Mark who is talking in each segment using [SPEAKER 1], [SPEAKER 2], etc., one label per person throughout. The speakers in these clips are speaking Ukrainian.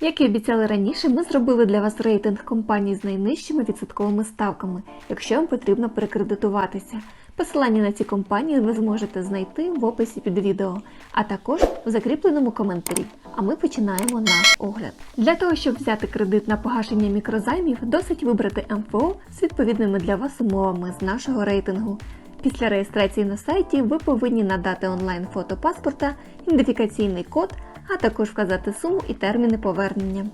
[SPEAKER 1] Як і обіцяли раніше, ми зробили для вас рейтинг компаній з найнижчими відсотковими ставками, якщо вам потрібно перекредитуватися. Посилання на ці компанії ви зможете знайти в описі під відео, а також в закріпленому коментарі. А ми починаємо наш огляд. Для того, щоб взяти кредит на погашення мікрозаймів, досить вибрати МФО з відповідними для вас умовами з нашого рейтингу. Після реєстрації на сайті ви повинні надати онлайн фото паспорта, ідентифікаційний код, а також вказати суму і терміни повернення.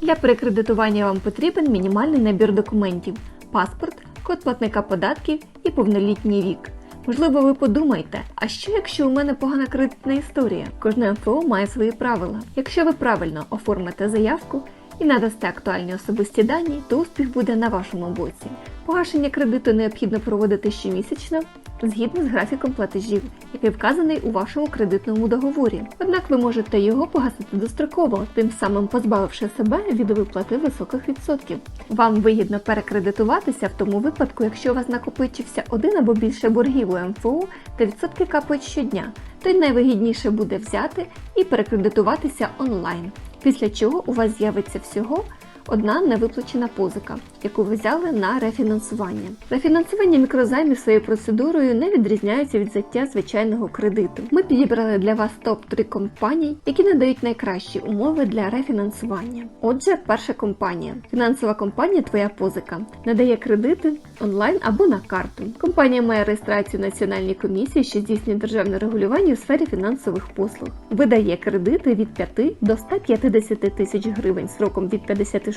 [SPEAKER 1] Для перекредитування вам потрібен мінімальний набір документів: паспорт, код платника податків і повнолітній вік. Можливо, ви подумаєте, а що якщо у мене погана кредитна історія? Кожне МФО має свої правила. Якщо ви правильно оформите заявку і надасте актуальні особисті дані, то успіх буде на вашому боці. Погашення кредиту необхідно проводити щомісячно згідно з графіком платежів, який вказаний у вашому кредитному договорі. Однак ви можете його погасити достроково, тим самим позбавивши себе від виплати високих відсотків. Вам вигідно перекредитуватися в тому випадку, якщо у вас накопичився один або більше боргів у МФО та відсотки капають щодня, то й найвигідніше буде взяти і перекредитуватися онлайн. Після чого у вас з'явиться всього одна невиплачена позика, яку ви взяли на рефінансування. Рефінансування мікрозаймів своєю процедурою не відрізняється від взяття звичайного кредиту. Ми підібрали для вас топ-3 компаній, які надають найкращі умови для рефінансування. Отже, перша компанія. Фінансова компанія Твоя позика надає кредити онлайн або на карту. Компанія має реєстрацію в Національній комісії, що здійснює державне регулювання у сфері фінансових послуг. Видає кредити від 5 до 150 тисяч гривень сроком від 56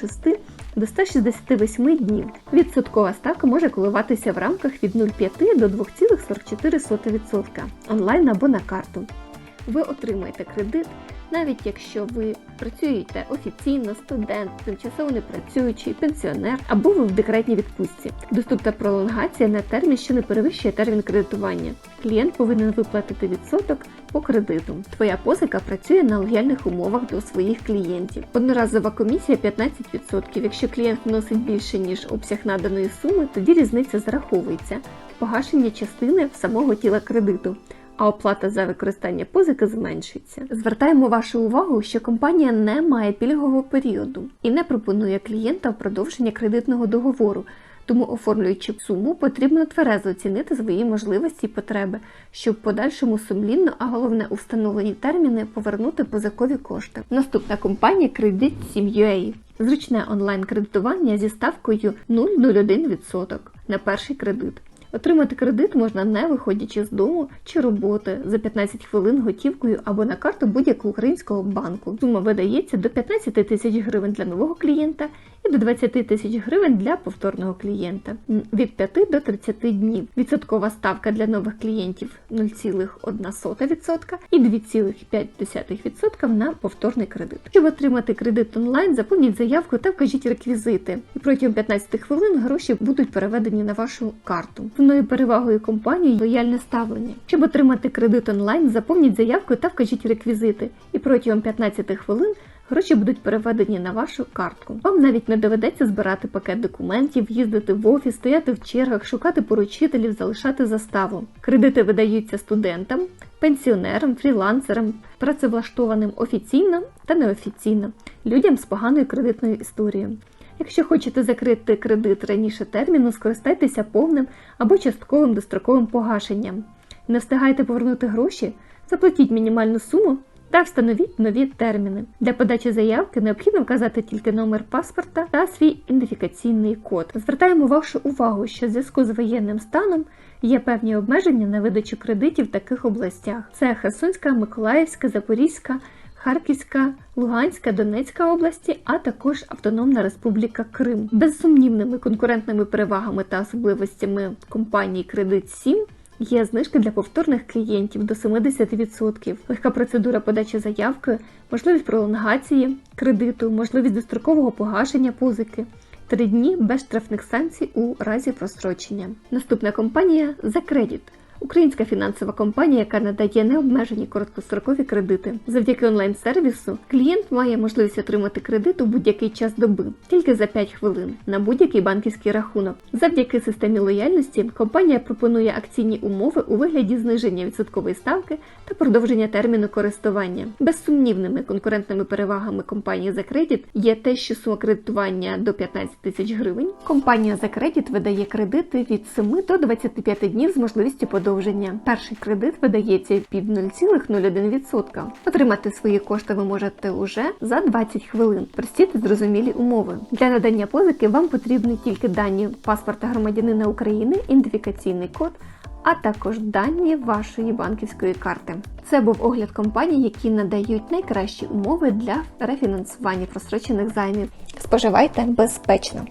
[SPEAKER 1] до 168 днів. Відсоткова ставка може коливатися в рамках від 0,5 до 2,44% онлайн або на карту. Ви отримаєте кредит, навіть якщо ви працюєте офіційно, студент, тимчасово непрацюючий, пенсіонер або ви в декретній відпустці. Доступна пролонгація на термін, що не перевищує термін кредитування. Клієнт повинен виплатити відсоток по кредиту. Твоя позика працює на лояльних умовах до своїх клієнтів. Одноразова комісія 15%. Якщо клієнт вносить більше ніж обсяг наданої суми, тоді різниця зараховується погашення частини самого тіла кредиту а оплата за використання позики зменшується. Звертаємо вашу увагу, що компанія не має пільгового періоду і не пропонує клієнтам продовження кредитного договору. Тому, оформлюючи суму, потрібно тверезо оцінити свої можливості і потреби, щоб в подальшому сумлінно, а головне у встановлені терміни повернути позикові кошти. Наступна компанія Credit 7UA. Зручне онлайн-кредитування зі ставкою 0,01% на перший кредит. Отримати кредит можна не виходячи з дому чи роботи за 15 хвилин готівкою або на карту будь-якого українського банку. Сума видається до 15 тисяч гривень для нового клієнта і до 20 тисяч гривень для повторного клієнта від 5 до 30 днів. Відсоткова ставка для нових клієнтів 0,1% і 2,5% на повторний кредит. Щоб отримати кредит онлайн, заповніть заявку та вкажіть реквізити. І протягом 15 хвилин гроші будуть переведені на вашу карту. Основною перевагою компанії лояльне ставлення. Щоб отримати кредит онлайн, заповніть заявку та вкажіть реквізити. І протягом 15 хвилин гроші будуть переведені на вашу картку. Вам навіть не доведеться збирати пакет документів, їздити в офіс, стояти в чергах, шукати поручителів, залишати заставу. Кредити видаються студентам, пенсіонерам, фрілансерам, працевлаштованим офіційно та неофіційно, людям з поганою кредитною історією. Якщо хочете закрити кредит раніше терміну, скористайтеся повним або частковим достроковим погашенням. Не встигайте повернути гроші, заплатіть мінімальну суму та встановіть нові терміни. Для подачі заявки необхідно вказати тільки номер паспорта та свій ідентифікаційний код. Звертаємо вашу увагу, що в зв'язку з воєнним станом є певні обмеження на видачу кредитів в таких областях: це Херсонська, Миколаївська, Запорізька. Харківська, Луганська, Донецька області, а також Автономна Республіка Крим. Безсумнівними конкурентними перевагами та особливостями компанії Кредит 7 Є знижки для повторних клієнтів до 70%, легка процедура подачі заявки, можливість пролонгації кредиту, можливість дострокового погашення позики. Три дні без штрафних санкцій у разі прострочення. Наступна компанія «Закредіт» Українська фінансова компанія, яка надає необмежені короткострокові кредити. Завдяки онлайн-сервісу клієнт має можливість отримати кредит у будь-який час доби, тільки за 5 хвилин на будь-який банківський рахунок. Завдяки системі лояльності компанія пропонує акційні умови у вигляді зниження відсоткової ставки та продовження терміну користування. Безсумнівними конкурентними перевагами компанії за кредит є те, що сума кредитування до 15 тисяч гривень. Компанія за кредит видає кредити від 7 до 25 днів з можливістю подовження. Перший кредит видається під 0,01%. Отримати свої кошти ви можете уже за 20 хвилин. Прості та зрозумілі умови. Для надання позики вам потрібні тільки дані паспорта громадянина України, ідентифікаційний код. А також дані вашої банківської карти. Це був огляд компаній, які надають найкращі умови для рефінансування просрочених займів. Споживайте безпечно.